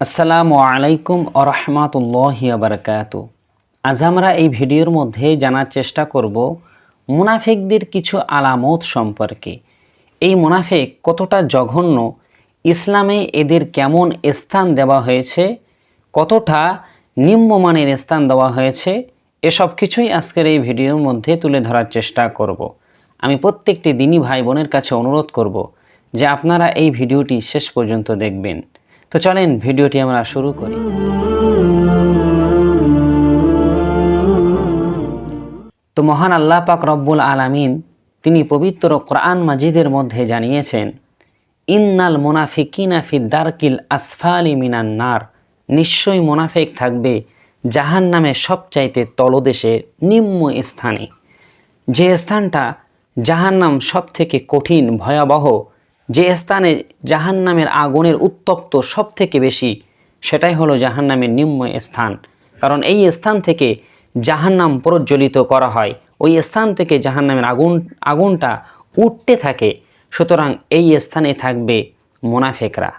আসসালামু আলাইকুম আরহামাতুল্লাহি আবরকাত আজ আমরা এই ভিডিওর মধ্যে জানার চেষ্টা করব মুনাফিকদের কিছু আলামত সম্পর্কে। এই মুনাফিক কতটা জঘন্য, ইসলামে এদের কেমন স্থান দেওয়া হয়েছে, কতটা নিম্নমানের স্থান দেওয়া হয়েছে, এসব কিছুই আজকের এই ভিডিওর মধ্যে তুলে ধরার চেষ্টা করব। আমি প্রত্যেকটি দিনই ভাই বোনের কাছে অনুরোধ করব যে আপনারা এই ভিডিওটি শেষ পর্যন্ত দেখবেন। তো চলেন, ভিডিওটি আমরা শুরু করি। তো মহান আল্লাহ পাক রব্বুল আলামিন তিনি পবিত্র কোরআন মাজিদের মধ্যে জানিয়েছেন, ইন্নাল মুনাফিকিনা ফি দারকিল আসফালি মিনান নার। নিশ্চয়ই মোনাফেক থাকবে জাহান নামে সবচাইতে তলদেশে নিম্ন স্থানে। যে স্থানটা জাহান্নাম সব থেকে কঠিন, ভয়াবহ যে স্থানে জাহান্নামের আগুনের উত্তপ্ত সব থেকে বেশি, সেটাই হলো জাহান্নামের নিম্ন স্থান। কারণ এই স্থান থেকে জাহান্নাম প্রজ্বলিত করা হয়। ওই স্থান থেকে জাহান্নামের আগুন, আগুনটা উঠতে থাকে। সুতরাং এই স্থানে থাকবে মোনাফেকরা।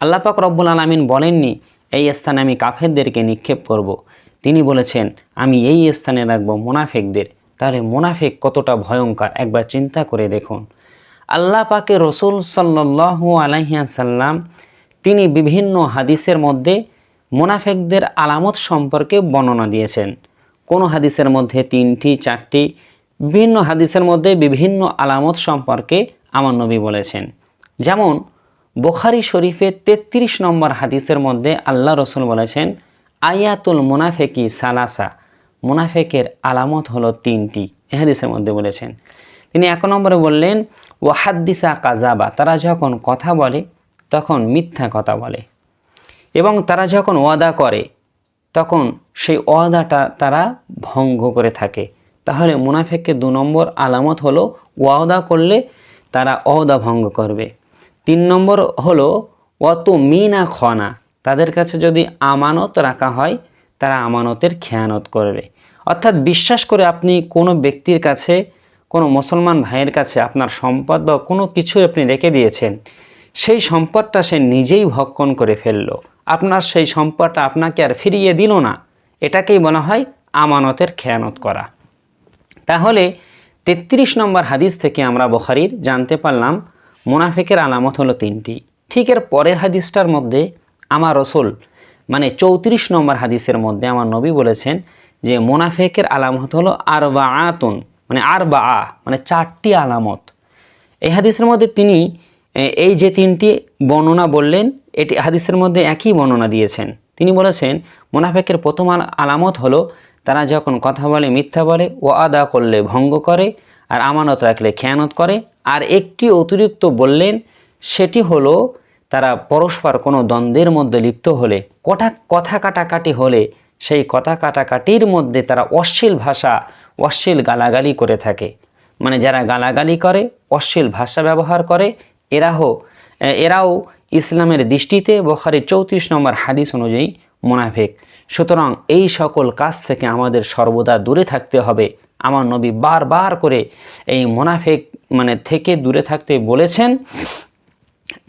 আল্লাপাক রব্বুল আলমিন বলেননি, এই স্থানে আমি কাফেরদেরকে নিক্ষেপ করব। তিনি বলেছেন, আমি এই স্থানে রাখব মোনাফেকদের। তাহলে মোনাফেক কতটা ভয়ঙ্কর একবার চিন্তা করে দেখুন। আল্লাহ পাকে রসুল সাল্লাহ আলাইসাল্লাম তিনি বিভিন্ন হাদিসের মধ্যে মোনাফেকদের আলামত সম্পর্কে বর্ণনা দিয়েছেন। কোনো হাদিসের মধ্যে তিনটি, চারটি, বিভিন্ন হাদিসের মধ্যে বিভিন্ন আলামত সম্পর্কে আমার নবী বলেছেন। যেমন, বোখারি শরীফে তেত্রিশ নম্বর হাদিসের মধ্যে আল্লাহ রসুল বলেছেন, আয়াতুল মুনাফেকি সালাসা। মুনাফেকের আলামত হলো তিনটি, এ হাদিসের মধ্যে বলেছেন। তিনি এক নম্বরে বললেন, ওয়াহাদ্দিসা কাজাবা তারা যখন কথা বলে, তখন মিথ্যা কথা বলে। এবং তারা যখন ওয়াদা করে, তখন সেই ওয়াদাটা তারা ভঙ্গ করে থাকে। তাহলে মুনাফেককে দু নম্বর আলামত হলো, ওয়াদা করলে তারা অদা ভঙ্গ করবে। তিন নম্বর হলো অত মিনা খনা তাদের কাছে যদি আমানত রাখা হয়, তারা আমানতের খেয়ানত করবে। অর্থাৎ বিশ্বাস করে আপনি কোনো ব্যক্তির কাছে কোনো মুসলমান ভাইয়ের কাছে আপনার সম্পদ বা কোনো কিছু আপনি রেখে দিয়েছেন, সেই সম্পদটা সে নিজেই ভক্ষণ করে ফেলল। আপনার সেই সম্পদটা আপনাকে আর ফিরিয়ে দিল না। এটাকেই বলা হয় আমানতের খেয়ানত করা। তাহলে তেত্রিশ নম্বর হাদিস থেকে আমরা বখারির জানতে পারলাম, মুনাফেকের আলামত হলো তিনটি। ঠিক এর পরের হাদিসটার মধ্যে আমার রসুল মানে চৌত্রিশ নম্বর হাদিসের মধ্যে আমার নবী বলেছেন যে, মুনাফেকের আলামত হলো আর বা আতুন মানে আর বা আ মানে চারটি আলামত। এই হাদিসের মধ্যে তিনি এই যে তিনটি বর্ণনা বললেন, এটি হাদিসের মধ্যে একই বর্ণনা দিয়েছেন। তিনি বলেছেন, মুনাফেকের প্রথম আলামত হলো, তারা যখন কথা বলে, মিথ্যা বলে ও আদা করলে ভঙ্গ করে, আর আমানত রাখলে খেয়ানত করে, আর একটি অতিরিক্ত বললেন, সেটি হলো, তারা পরস্পর কোনো দ্বন্দ্বের মধ্যে লিপ্ত হলে, কটা, কথা কাটাকাটি হলে, সেই কথা কাটাকাটির মধ্যে তারা অশ্লীল ভাষা অশ্লীল গালাগালি করে থাকে। মানে যারা গালাগালি করে, অশ্লীল ভাষা ব্যবহার করে এরাও এরাও ইসলামের দৃষ্টিতে বখারির চৌত্রিশ নম্বর হাদিস অনুযায়ী মুনাফেক। সুতরাং এই সকল কাজ থেকে আমাদের সর্বদা দূরে থাকতে হবে। আমার নবী বারবার করে এই মোনাফেক মানে থেকে দূরে থাকতে বলেছেন।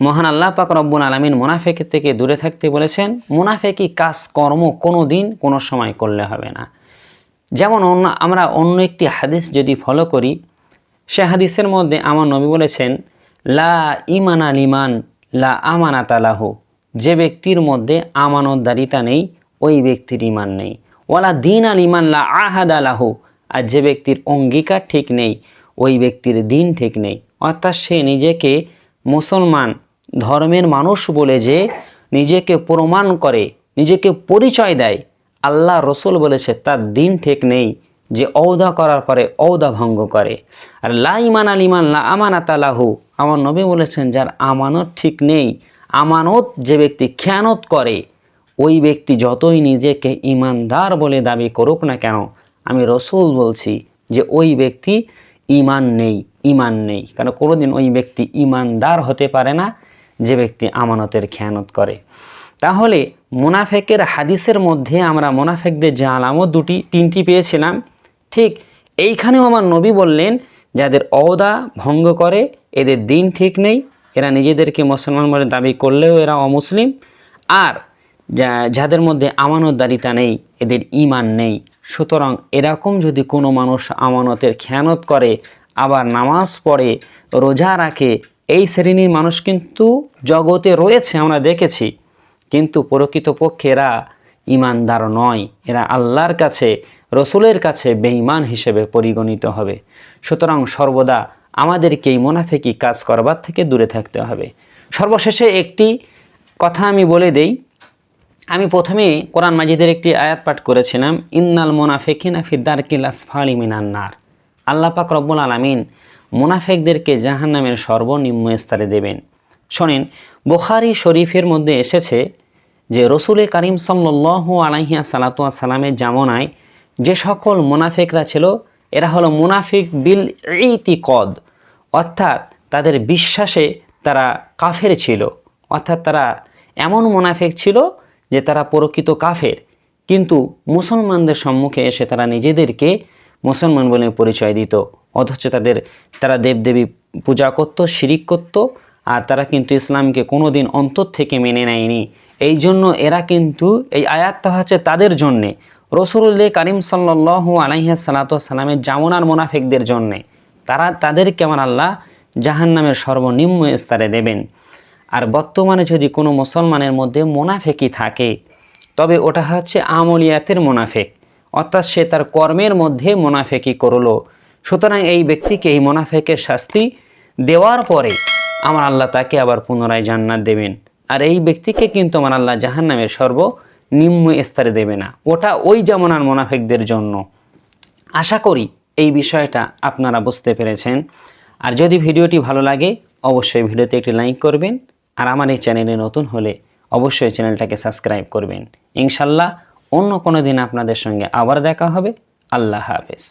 মহান আল্লাহ পাক রব্বুল আলমিন মুনাফেকের থেকে দূরে থাকতে বলেছেন, মুনাফেকি কাজ কর্ম কোনো দিন কোনো সময় করলে হবে না। যেমন অন্য আমরা অন্য একটি হাদিস যদি ফলো করি, সে হাদিসের মধ্যে আমার নবী বলেছেন, লা ইমান আলিমান লা আমানাত আলাহু যে ব্যক্তির মধ্যে আমানতদারিতা নেই, ওই ব্যক্তির ইমান নেই। ওয়ালা দিন আল ইমান লা আহাদ আলাহু আর যে ব্যক্তির অঙ্গীকার ঠিক নেই, ওই ব্যক্তির দিন ঠিক নেই। অর্থাৎ সে নিজেকে মুসলমান ধর্মের মানুষ বলে যে নিজেকে প্রমাণ করে, নিজেকে পরিচয় দেয়। আল্লাহ রসুল বলেছে, তার দিন ঠিক নেই যে ঔদা করার পরে ঔদা ভঙ্গ করে। আর লা ইমান আল ইমান লা আমানাত আলাহু আমার নবী বলেছেন, যার আমানত ঠিক নেই, আমানত যে ব্যক্তি খেয়ানত করে, ওই ব্যক্তি যতই নিজেকে ইমানদার বলে দাবি করুক না কেন, আমি রসুল বলছি যে ওই ব্যক্তি ইমান নেই ইমান নেই। কারণ কোনোদিন ওই ব্যক্তি ইমানদার হতে পারে না যে ব্যক্তি আমানতের খেয়ানত করে। তাহলে মুনাফেকের হাদিসের মধ্যে আমরা মুনাফেকদের যে আলামত দুটি, তিনটি পেয়েছিলাম। ঠিক এইখানেও আমার নবী বললেন, যাদের অদা ভঙ্গ করে, এদের দিন ঠিক নেই, এরা নিজেদেরকে মুসলমান বলে দাবি করলেও এরা অমুসলিম। আর যাদের মধ্যে আমানতদারিতা নেই, এদের ইমান নেই। সুতরাং এরকম যদি কোনো মানুষ আমানতের খেয়ানত করে, আবার নামাজ পড়ে, রোজা রাখে, এই শ্রেণির মানুষ কিন্তু জগতে রয়েছে, আমরা দেখেছি। কিন্তু প্রকৃতপক্ষে এরা ইমানদার নয়। এরা আল্লাহর কাছে, রসুলের কাছে বেঈমান হিসেবে পরিগণিত হবে। সুতরাং সর্বদা আমাদেরকে এই মোনাফেকি কাজ করবার থেকে দূরে থাকতে হবে। সর্বশেষে একটি কথা আমি বলে দেই। আমি প্রথমে কোরআন মাজিদের একটি আয়াত পাঠ করেছিলাম, ইন্নাল মোনাফেকিনা ফিদ্দারকিল আসফালি মিনান্নার আল্লাহ পাক রব্বুল আলামিন মুনাফেকদেরকে জাহান্নামের সর্বনিম্ন স্তরে দেবেন। শোনেন, বুখারি শরীফের মধ্যে এসেছে যে রসুলে কারিম সাল্লাহ আলাইহিয়া সালাতুয়া সালামের জামনায় যে সকল মুনাফেকরা ছিল, এরা হলো মুনাফিক বিল ইতিকদ, অর্থাৎ তাদের বিশ্বাসে তারা কাফের ছিল। অর্থাৎ তারা এমন মুনাফেক ছিল যে তারা প্রকৃত কাফের। কিন্তু মুসলমানদের সম্মুখে এসে তারা নিজেদেরকে মুসলমান বলে পরিচয় দিত। অথচ তাদের, তারা দেবদেবী পূজা করত, শিরিক করত, আর তারা কিন্তু ইসলামকে কোনোদিন অন্তর থেকে মেনে নেয়নি। এই জন্য এরা কিন্তু এই আয়াতটা হচ্ছে তাদের জন্যে। রসুল্লাহ কারিম সাল্লাহ আলাইহা সালাতামের জামুনার মোনাফেকদের জন্যে। তারা তাদেরকে আমার আল্লাহ জাহান্নামের সর্বনিম্ন স্তরে দেবেন। আর বর্তমানে যদি কোনো মুসলমানের মধ্যে মোনাফেকি থাকে, তবে ওটা হচ্ছে আমলিয়াতের মোনাফেক। অর্থাৎ সে তার কর্মের মধ্যে মোনাফেকি করল। সুতরাং এই ব্যক্তিকে এই মোনাফেকের শাস্তি দেওয়ার পরে আমার আল্লাহ তাকে আবার পুনরায় জান্নাত দেবেন। আর এই ব্যক্তিকে কিন্তু আমার আল্লাহ জাহান জাহান্নামের সর্বনিম্ন স্তরে দেবে না। ওটা ওই জামানার মোনাফেকদের জন্য। আশা করি এই বিষয়টা আপনারা বুঝতে পেরেছেন। আর যদি ভিডিওটি ভালো লাগে, অবশ্যই ভিডিওতে একটি লাইক করবেন। আর আমার এই চ্যানেলে নতুন হলে অবশ্যই চ্যানেলটাকে সাবস্ক্রাইব করবেন। ইনশাল্লাহ অন্য কোনো দিন আপনাদের সঙ্গে আবার দেখা হবে। আল্লাহ হাফেজ।